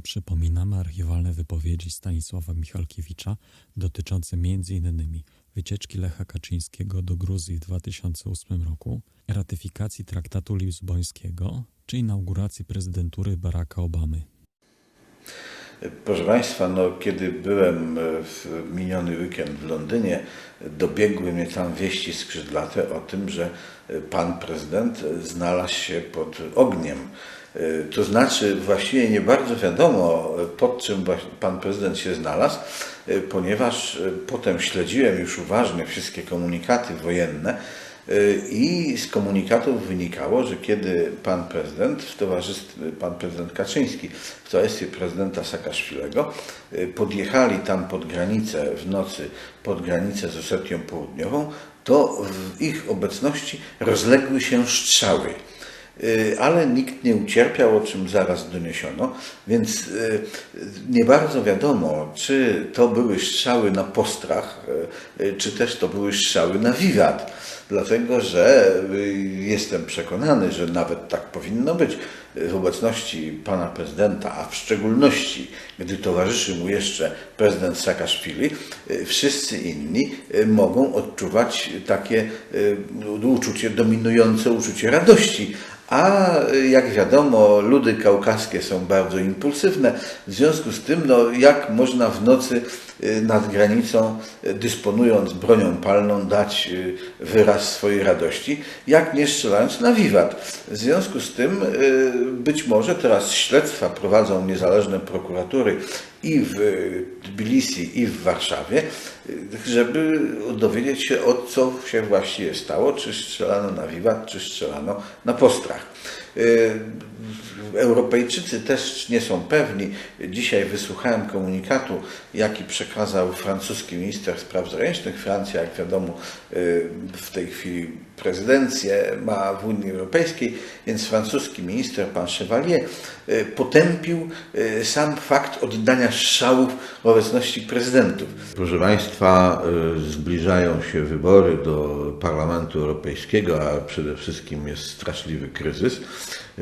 Przypominamy archiwalne wypowiedzi Stanisława Michalkiewicza dotyczące m.in. wycieczki Lecha Kaczyńskiego do Gruzji w 2008 roku, ratyfikacji traktatu lizbońskiego czy inauguracji prezydentury Baracka Obamy. Proszę Państwa, no, kiedy byłem w miniony weekend w Londynie, dobiegły mnie tam wieści skrzydlate o tym, że pan prezydent znalazł się pod ogniem. To znaczy, właściwie nie bardzo wiadomo, pod czym pan prezydent się znalazł, ponieważ potem śledziłem już uważnie wszystkie komunikaty wojenne. I z komunikatów wynikało, że kiedy pan prezydent w towarzystwie, pan prezydent Kaczyński w towarzystwie prezydenta Saakaszwilego podjechali tam pod granicę w nocy, pod granicę z Osetią Południową, to w ich obecności rozległy się strzały ale nikt nie ucierpiał, o czym zaraz doniesiono, więc nie bardzo wiadomo, czy to były strzały na postrach, czy też to były strzały na wiwat. Dlatego, że jestem przekonany, że nawet tak powinno być w obecności pana prezydenta, a w szczególności gdy towarzyszy mu jeszcze prezydent Saakaszwili, wszyscy inni mogą odczuwać takie uczucie, dominujące uczucie radości. A jak wiadomo, ludy kaukaskie są bardzo impulsywne. W związku z tym, no, jak można w nocy nad granicą, dysponując bronią palną, dać wyraz swojej radości, jak nie strzelając na wiwat. W związku z tym, być może teraz śledztwa prowadzą niezależne prokuratury i w Tbilisi, i w Warszawie, żeby dowiedzieć się, o co się właściwie stało, czy strzelano na wiwat, czy strzelano na postrach. Europejczycy też nie są pewni. Dzisiaj wysłuchałem komunikatu, jaki przekazał francuski minister spraw zagranicznych. Francja, jak wiadomo, w tej chwili prezydencję ma w Unii Europejskiej, więc francuski minister, pan Chevalier, potępił sam fakt oddania strzałów w obecności prezydentów. Proszę Państwa, zbliżają się wybory do Parlamentu Europejskiego, a przede wszystkim jest straszliwy kryzys.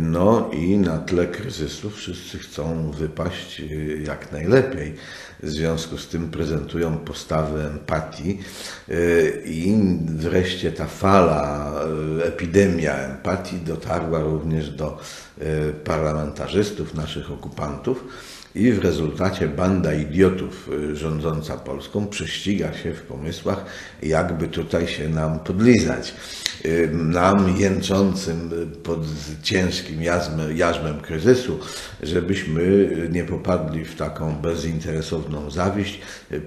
No i na tle kryzysu wszyscy chcą wypaść jak najlepiej. W związku z tym prezentują postawę empatii i wreszcie ta fala, epidemia empatii dotarła również do parlamentarzystów, naszych okupantów. I w rezultacie banda idiotów rządząca Polską prześciga się w pomysłach, jakby tutaj się nam podlizać. Nam jęczącym pod ciężkim jarzmem, jarzmem kryzysu, żebyśmy nie popadli w taką bezinteresowną zawiść,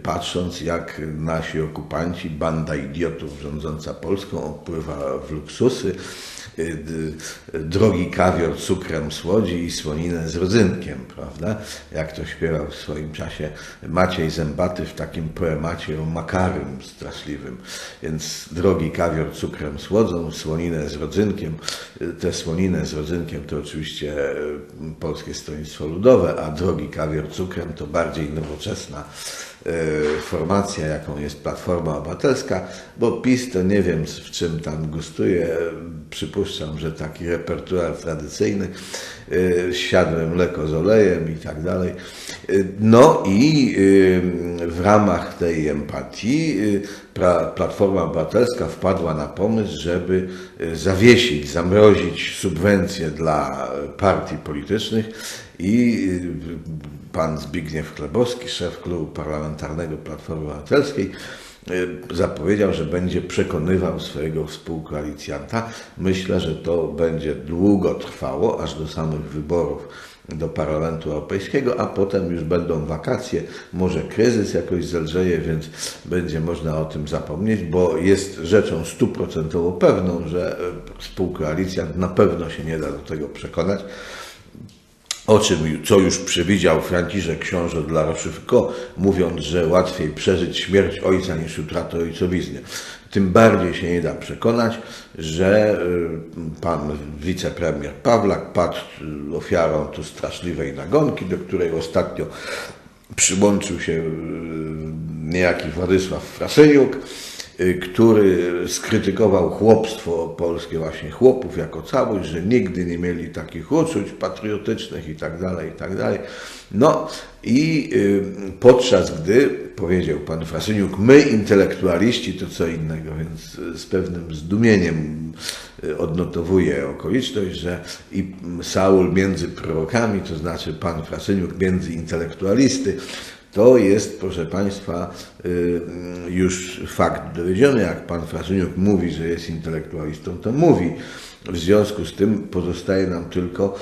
patrząc jak nasi okupanci, banda idiotów rządząca Polską opływa w luksusy, drogi kawior cukrem słodzi i słoninę z rodzynkiem, prawda? Jak to śpiewał w swoim czasie Maciej Zębaty w takim poemacie o makarym straszliwym. Więc drogi kawior cukrem słodzą, słoninę z rodzynkiem. Te słoninę z rodzynkiem to oczywiście Polskie Stronnictwo Ludowe, a drogi kawior cukrem to bardziej nowoczesna formacja, jaką jest Platforma Obywatelska, bo PiS to nie wiem w czym tam gustuje, przypuszczam, że taki repertuar tradycyjny, siadłe mleko z olejem i tak dalej. No i w ramach tej empatii Platforma Obywatelska wpadła na pomysł, żeby zawiesić, zamrozić subwencje dla partii politycznych i pan Zbigniew Klebowski, szef klubu parlamentarnego Platformy Obywatelskiej, zapowiedział, że będzie przekonywał swojego współkoalicjanta. Myślę, że to będzie długo trwało, aż do samych wyborów do Parlamentu Europejskiego, a potem już będą wakacje, może kryzys jakoś zelżeje, więc będzie można o tym zapomnieć, bo jest rzeczą stuprocentowo pewną, że współkoalicjant na pewno się nie da do tego przekonać o czym, co już przewidział Franciszek Książę dla Rochefoucauld, mówiąc, że łatwiej przeżyć śmierć ojca niż utratę ojcowizny. Tym bardziej się nie da przekonać, że pan wicepremier Pawlak padł ofiarą tu straszliwej nagonki, do której ostatnio przyłączył się niejaki Władysław Frasyniuk y, który skrytykował chłopstwo polskie, właśnie chłopów jako całość, że nigdy nie mieli takich uczuć patriotycznych i tak dalej, i tak dalej. No i y, podczas gdy powiedział pan Frasyniuk, my intelektualiści to co innego, więc y, z pewnym zdumieniem y, odnotowuję okoliczność, że i Saul między prorokami, to znaczy pan Frasyniuk między intelektualisty, to jest, proszę Państwa, y, już fakt dowiedziony. Jak pan Frasyniuk mówi, że jest intelektualistą, to mówi. W związku z tym pozostaje nam tylko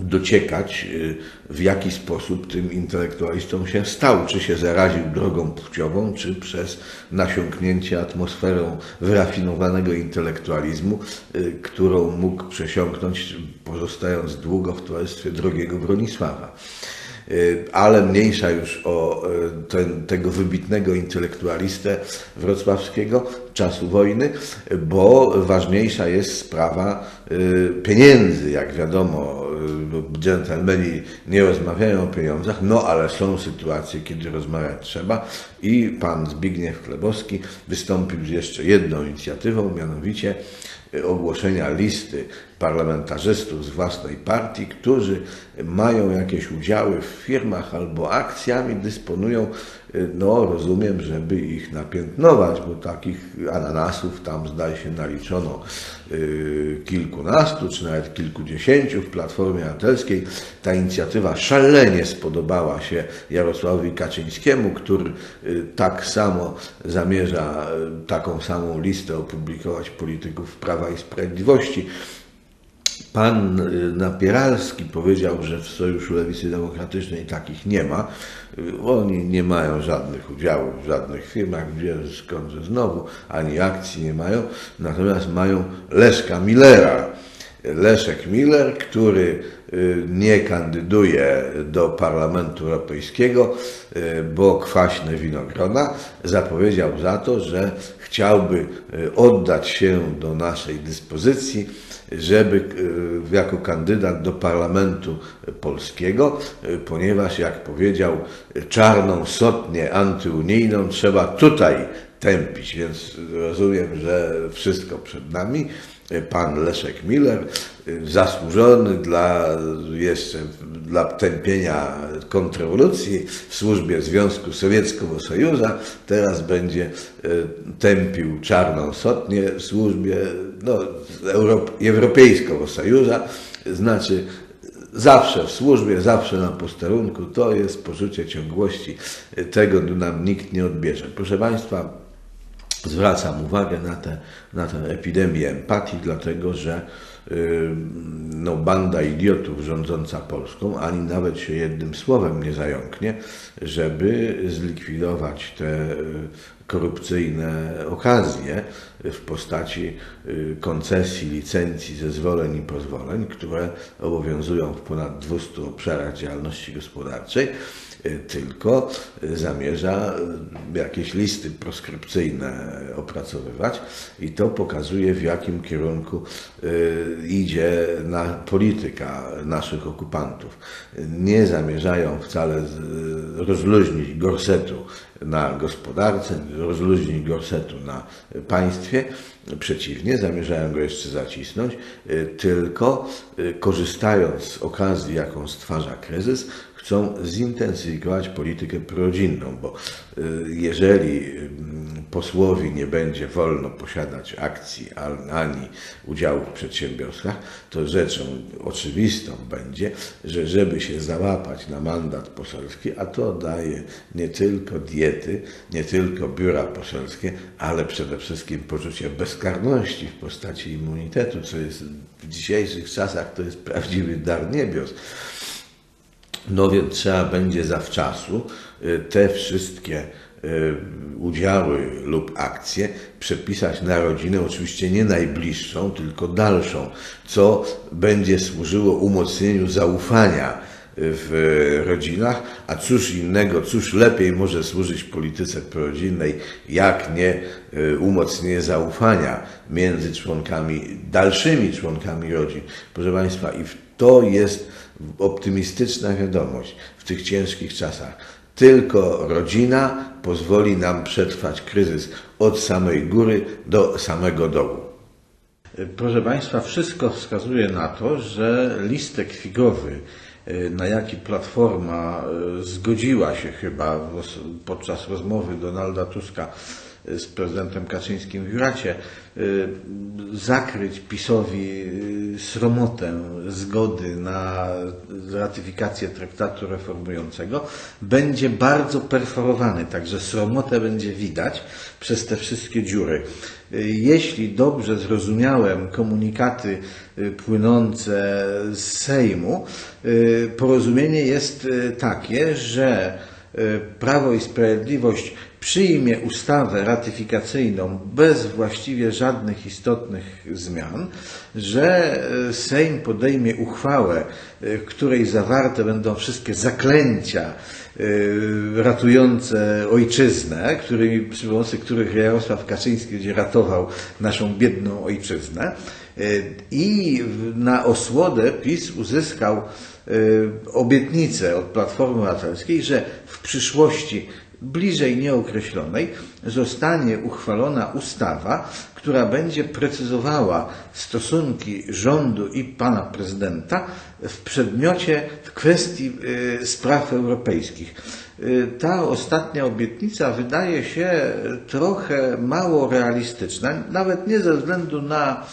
dociekać, y, w jaki sposób tym intelektualistą się stał. Czy się zaraził drogą płciową, czy przez nasiąknięcie atmosferą wyrafinowanego intelektualizmu, y, którą mógł przesiąknąć, pozostając długo w towarzystwie drogiego Bronisława. Y, Ale mniejsza już o y, ten, tego wybitnego intelektualistę wrocławskiego czasu wojny, bo ważniejsza jest sprawa y, pieniędzy. Jak wiadomo, dżentelmeni nie rozmawiają o pieniądzach, no ale są sytuacje, kiedy rozmawiać trzeba i pan Zbigniew Klebowski wystąpił z jeszcze jedną inicjatywą, mianowicie ogłoszenia listy parlamentarzystów z własnej partii, którzy mają jakieś udziały w firmach albo akcjami, dysponują, y, no rozumiem, żeby ich napiętnować, bo takich ananasów tam zdaje się naliczono y, kilkunastu, czy nawet kilkudziesięciu w Platformie Obywatelskiej. Ta inicjatywa szalenie spodobała się Jarosławowi Kaczyńskiemu, który y, tak samo zamierza taką samą listę opublikować polityków Prawa i Sprawiedliwości. Pan y, Napieralski powiedział, że w Sojuszu Lewicy Demokratycznej takich nie ma. Y, Oni nie mają żadnych udziałów w żadnych firmach, gdzie skądże znowu, ani akcji nie mają, natomiast mają Leszka Millera. Leszek Miller, który y, nie kandyduje do Parlamentu Europejskiego, y, bo kwaśne winogrona, zapowiedział za to, że chciałby y, oddać się do naszej dyspozycji, żeby jako kandydat do Parlamentu Polskiego, ponieważ jak powiedział, czarną sotnię antyunijną trzeba tutaj tępić, więc rozumiem, że wszystko przed nami. Pan Leszek Miller, y, zasłużony dla jeszcze dla tępienia kontrrewolucji w służbie Związku Sowiecko-Sojusza, teraz będzie y, tępił czarną sotnię w służbie no, Europ- Europejskiego Sojusza, znaczy zawsze w służbie, zawsze na posterunku, to jest poczucie ciągłości, tego nam nikt nie odbierze. Proszę Państwa, zwracam uwagę na, na tę epidemię empatii, dlatego że no, banda idiotów rządząca Polską ani nawet się jednym słowem nie zająknie, żeby zlikwidować te y, korupcyjne okazje w postaci y, koncesji, licencji, zezwoleń i pozwoleń, które obowiązują w ponad 200 obszarach działalności gospodarczej, tylko y, zamierza y, jakieś listy proskrypcyjne opracowywać i to pokazuje w jakim kierunku idzie na polityka naszych okupantów. Nie zamierzają wcale rozluźnić gorsetu na gospodarce, rozluźnić gorsetu na państwie. Przeciwnie, zamierzają go jeszcze zacisnąć, tylko korzystając z okazji, jaką stwarza kryzys, chcą zintensyfikować politykę prorodzinną, bo y, jeżeli ym, posłowi nie będzie wolno posiadać akcji ani udziałów w przedsiębiorstwach, to rzeczą oczywistą będzie, że żeby się załapać na mandat poselski, a to daje nie tylko diety, nie tylko biura poselskie, ale przede wszystkim poczucie bezkarności w postaci immunitetu, co jest w dzisiejszych czasach to jest prawdziwy dar niebios. No więc trzeba będzie zawczasu y, te wszystkie y, udziały lub akcje przepisać na rodzinę, oczywiście nie najbliższą, tylko dalszą, co będzie służyło umocnieniu zaufania w rodzinach, a cóż innego, cóż lepiej może służyć polityce prorodzinnej, jak nie y, umocnienie zaufania między członkami, dalszymi członkami rodzin. Proszę Państwa, i to jest optymistyczna wiadomość w tych ciężkich czasach. Tylko rodzina pozwoli nam przetrwać kryzys od samej góry do samego dołu. Proszę Państwa, wszystko wskazuje na to, że listek figowy, y, na jaki Platforma y, zgodziła się chyba podczas rozmowy Donalda Tuska z prezydentem Kaczyńskim w Juracie, y, zakryć PiSowi y, sromotę zgody na ratyfikację traktatu reformującego, będzie bardzo perforowany, także sromotę będzie widać przez te wszystkie dziury. Y, Jeśli dobrze zrozumiałem komunikaty płynące z Sejmu, porozumienie jest takie, że Prawo i Sprawiedliwość przyjmie ustawę ratyfikacyjną bez właściwie żadnych istotnych zmian, że y, Sejm podejmie uchwałę, w której zawarte będą wszystkie zaklęcia y, ratujące ojczyznę, którymi, przy pomocy których Jarosław Kaczyński będzie ratował naszą biedną ojczyznę. I na osłodę PiS uzyskał obietnicę od Platformy Obywatelskiej, że w przyszłości bliżej nieokreślonej zostanie uchwalona ustawa, która będzie precyzowała stosunki rządu i pana prezydenta w przedmiocie, w kwestii y, spraw europejskich. Y, Ta ostatnia obietnica wydaje się trochę mało realistyczna, nawet nie ze względu na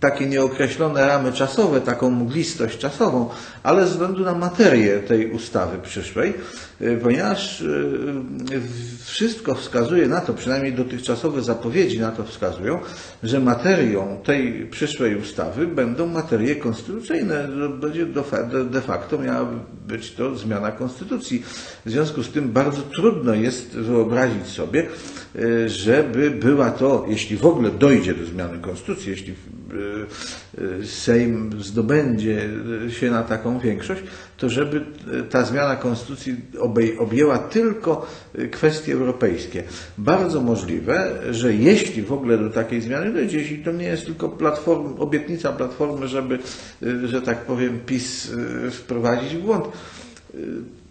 takie nieokreślone ramy czasowe, taką mglistość czasową, ale ze względu na materię tej ustawy przyszłej, y, ponieważ y, wszystko wskazuje na to, przynajmniej dotychczasowe zapowiedzi na to wskazują, że materią tej przyszłej ustawy będą materie konstytucyjne. Będzie de- facto miała być to zmiana konstytucji. W związku z tym bardzo trudno jest wyobrazić sobie, y, żeby była to, jeśli w ogóle dojdzie do zmiany konstytucji, jeśli Sejm zdobędzie się na taką większość, to żeby y, ta zmiana konstytucji objęła tylko kwestie europejskie. Bardzo możliwe, że jeśli w ogóle do takiej zmiany dojdzie, jeśli to nie jest tylko platform, obietnica platformy, żeby, że tak powiem, PiS wprowadzić w błąd,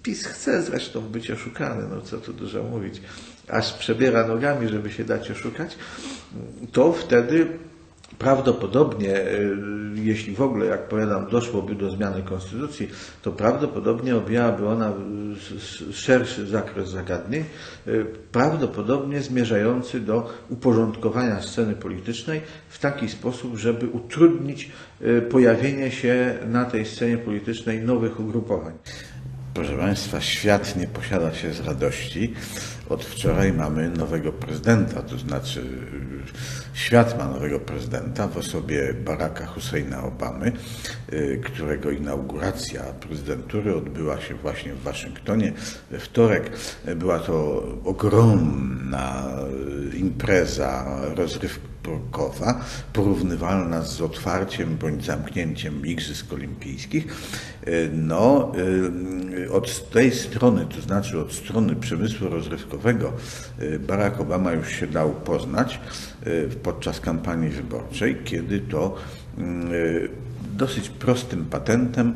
PiS chce zresztą być oszukany, no co tu dużo mówić, aż przebiera nogami, żeby się dać oszukać, to wtedy prawdopodobnie, y, jeśli w ogóle, jak powiadam, doszłoby do zmiany konstytucji, to prawdopodobnie objęłaby ona s- szerszy zakres zagadnień, y, prawdopodobnie zmierzający do uporządkowania sceny politycznej w taki sposób, żeby utrudnić pojawienie się na tej scenie politycznej nowych ugrupowań. Proszę Państwa, świat nie posiada się z radości. Od wczoraj mamy nowego prezydenta, to znaczy y, świat ma nowego prezydenta w osobie Baracka Husseina Obamy, y, którego inauguracja prezydentury odbyła się właśnie w Waszyngtonie we wtorek. Była to ogromna y, impreza rozrywkowa, porównywalna z otwarciem bądź zamknięciem Igrzysk Olimpijskich. Y, No, y, od tej strony, to znaczy od strony przemysłu rozrywkowego, y, Barack Obama już się dał poznać podczas kampanii wyborczej, kiedy to y, dosyć prostym patentem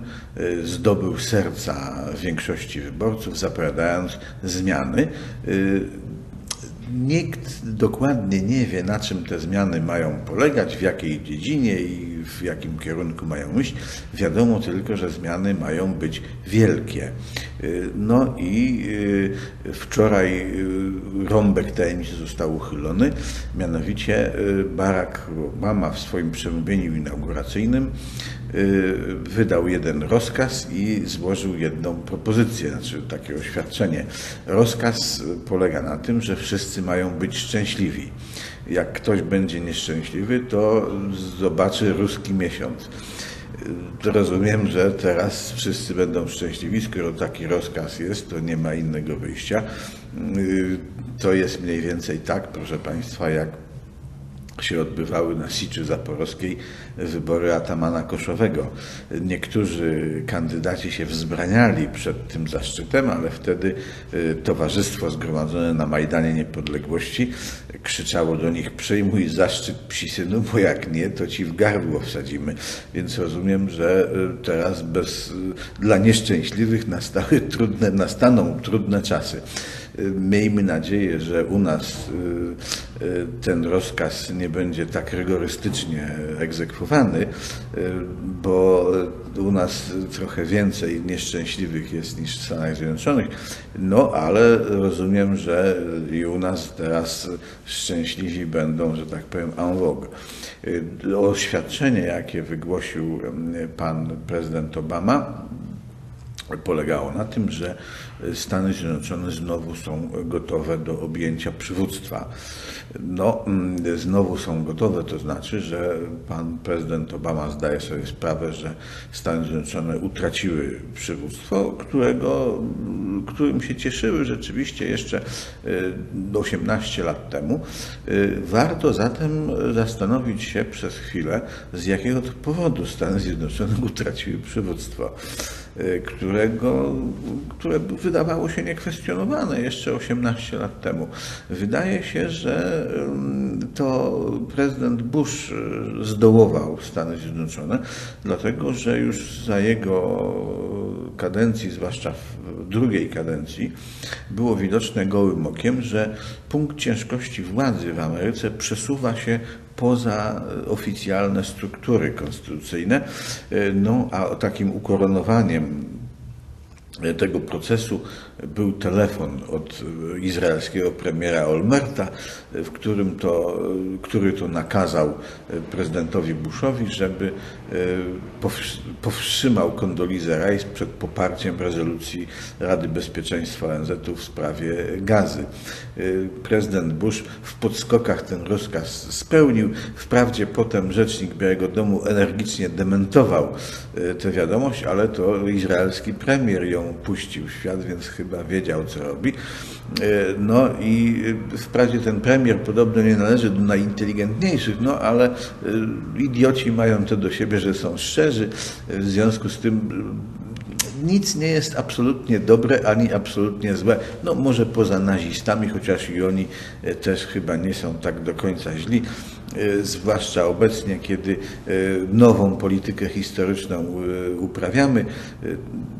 zdobył serca większości wyborców, zapowiadając zmiany. Nikt dokładnie nie wie, na czym te zmiany mają polegać, w jakiej dziedzinie i w jakim kierunku mają iść. Wiadomo tylko, że zmiany mają być wielkie. Y, No i y, wczoraj y, rąbek tajemnicy został uchylony, mianowicie Barack Obama w swoim przemówieniu inauguracyjnym wydał jeden rozkaz i złożył jedną propozycję, znaczy takie oświadczenie. Rozkaz polega na tym, że wszyscy mają być szczęśliwi. Jak ktoś będzie nieszczęśliwy, to zobaczy ruski miesiąc. Y, Rozumiem, że teraz wszyscy będą szczęśliwi, skoro taki rozkaz jest, to nie ma innego wyjścia. Y, To jest mniej więcej tak, proszę Państwa, jak się odbywały na Siczy Zaporowskiej wybory atamana koszowego. Niektórzy kandydaci się wzbraniali przed tym zaszczytem, ale wtedy y, Towarzystwo Zgromadzone na Majdanie Niepodległości krzyczało do nich przyjmuj zaszczyt psi synu, bo jak nie, to ci w gardło wsadzimy. Więc rozumiem, że y, teraz bez, y, dla nieszczęśliwych nastały trudne, nastaną trudne czasy. Miejmy nadzieję, że u nas y, y, ten rozkaz nie będzie tak rygorystycznie egzekwowany, y, bo u nas trochę więcej nieszczęśliwych jest niż w Stanach Zjednoczonych. No ale rozumiem, że i u nas teraz szczęśliwi będą, że tak powiem, en vogue. Oświadczenie, jakie wygłosił pan prezydent Obama, polegało na tym, że Stany Zjednoczone znowu są gotowe do objęcia przywództwa. No, mm, znowu są gotowe, to znaczy, że pan prezydent Obama zdaje sobie sprawę, że Stany Zjednoczone utraciły przywództwo, którego, którym się cieszyły rzeczywiście jeszcze y, 18 lat temu. Y, Warto zatem zastanowić się przez chwilę, z jakiego to powodu Stany Zjednoczone utraciły przywództwo którego, które wydawało się niekwestionowane jeszcze 18 lat temu. Wydaje się, że ym, to prezydent Bush y, zdołował Stany Zjednoczone, dlatego że już za jego kadencji, zwłaszcza w drugiej kadencji, było widoczne gołym okiem, że punkt ciężkości władzy w Ameryce przesuwa się poza oficjalne struktury konstytucyjne, Y, no a takim ukoronowaniem tego procesu był telefon od izraelskiego premiera Olmerta, w którym to, który to nakazał prezydentowi Bushowi, żeby powstrzymał Condoleezza Rice przed poparciem rezolucji Rady Bezpieczeństwa ONZ-u w sprawie gazy. Prezydent Bush w podskokach ten rozkaz spełnił. Wprawdzie potem rzecznik Białego Domu energicznie dementował tę wiadomość, ale to izraelski premier ją puścił w świat, więc chyba wiedział, co robi. No i wprawdzie ten premier podobno nie należy do najinteligentniejszych, no ale idioci mają to do siebie, że są szczerzy. W związku z tym nic nie jest absolutnie dobre ani absolutnie złe. No może poza nazistami, chociaż i oni też chyba nie są tak do końca źli zwłaszcza obecnie, kiedy nową politykę historyczną uprawiamy,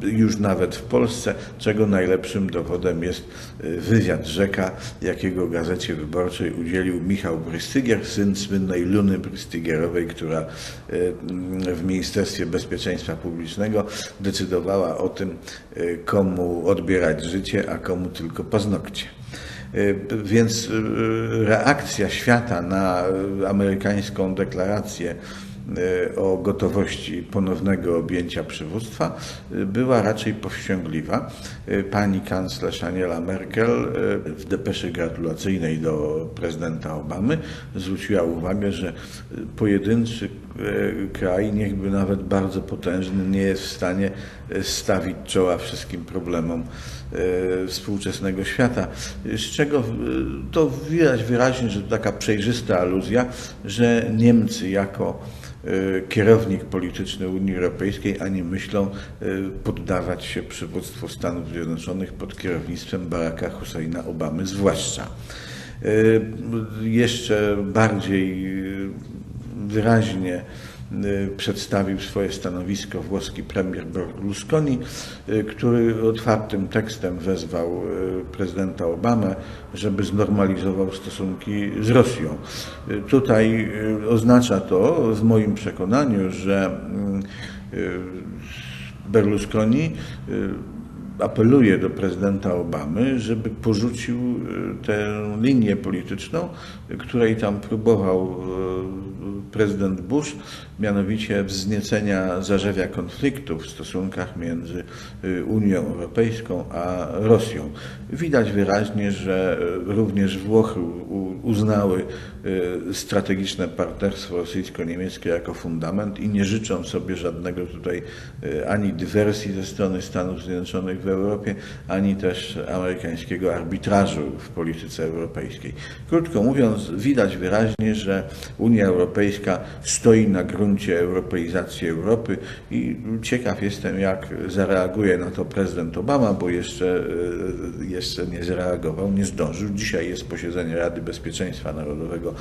już nawet w Polsce, czego najlepszym dowodem jest wywiad rzeka, jakiego Gazecie Wyborczej udzielił Michał Brystygier, syn słynnej Luny Brystygierowej, która w Ministerstwie Bezpieczeństwa Publicznego decydowała o tym, komu odbierać życie, a komu tylko paznokcie. Więc reakcja świata na amerykańską deklarację o gotowości ponownego objęcia przywództwa była raczej powściągliwa. Pani kanclerz Angela Merkel w depeszy gratulacyjnej do prezydenta Obamy zwróciła uwagę, że pojedynczy kraj, niechby nawet bardzo potężny, nie jest w stanie stawić czoła wszystkim problemom współczesnego świata. Z czego to widać wyraźnie, że to taka przejrzysta aluzja, że Niemcy jako kierownik polityczny Unii Europejskiej ani myślą poddawać się przywództwu Stanów Zjednoczonych pod kierownictwem Baracka Husseina Obamy zwłaszcza. Jeszcze bardziej wyraźnie przedstawił swoje stanowisko włoski premier Berlusconi, który otwartym tekstem wezwał prezydenta Obamę, żeby znormalizował stosunki z Rosją. Tutaj oznacza to w moim przekonaniu, że Berlusconi apeluje do prezydenta Obamy, żeby porzucił tę linię polityczną, której tam próbował prezydent Bush, mianowicie wzniecenia zarzewia konfliktu w stosunkach między y, Unią Europejską a Rosją. Widać wyraźnie, że y, również Włochy uznały y, strategiczne partnerstwo rosyjsko-niemieckie jako fundament i nie życzą sobie żadnego tutaj ani dywersji ze strony Stanów Zjednoczonych w Europie, ani też amerykańskiego arbitrażu w polityce europejskiej. Krótko mówiąc, widać wyraźnie, że Unia Europejska stoi na gruncie europeizacji Europy i ciekaw jestem, jak zareaguje na to prezydent Obama, bo jeszcze, y, jeszcze nie zareagował, nie zdążył. Dzisiaj jest posiedzenie Rady Bezpieczeństwa Narodowego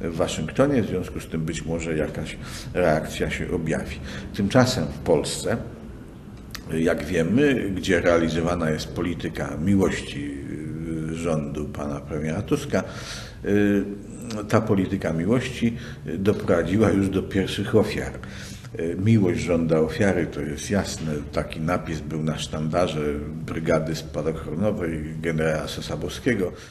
w Waszyngtonie, w związku z tym być może jakaś reakcja się objawi. Tymczasem w Polsce jak wiemy, gdzie realizowana jest polityka miłości y, rządu pana premiera Tuska, y, ta polityka miłości y, doprowadziła już do pierwszych ofiar. Y, Miłość żąda ofiary, to jest jasne. Taki napis był na sztandarze Brygady Spadochronowej generała Sosabowskiego.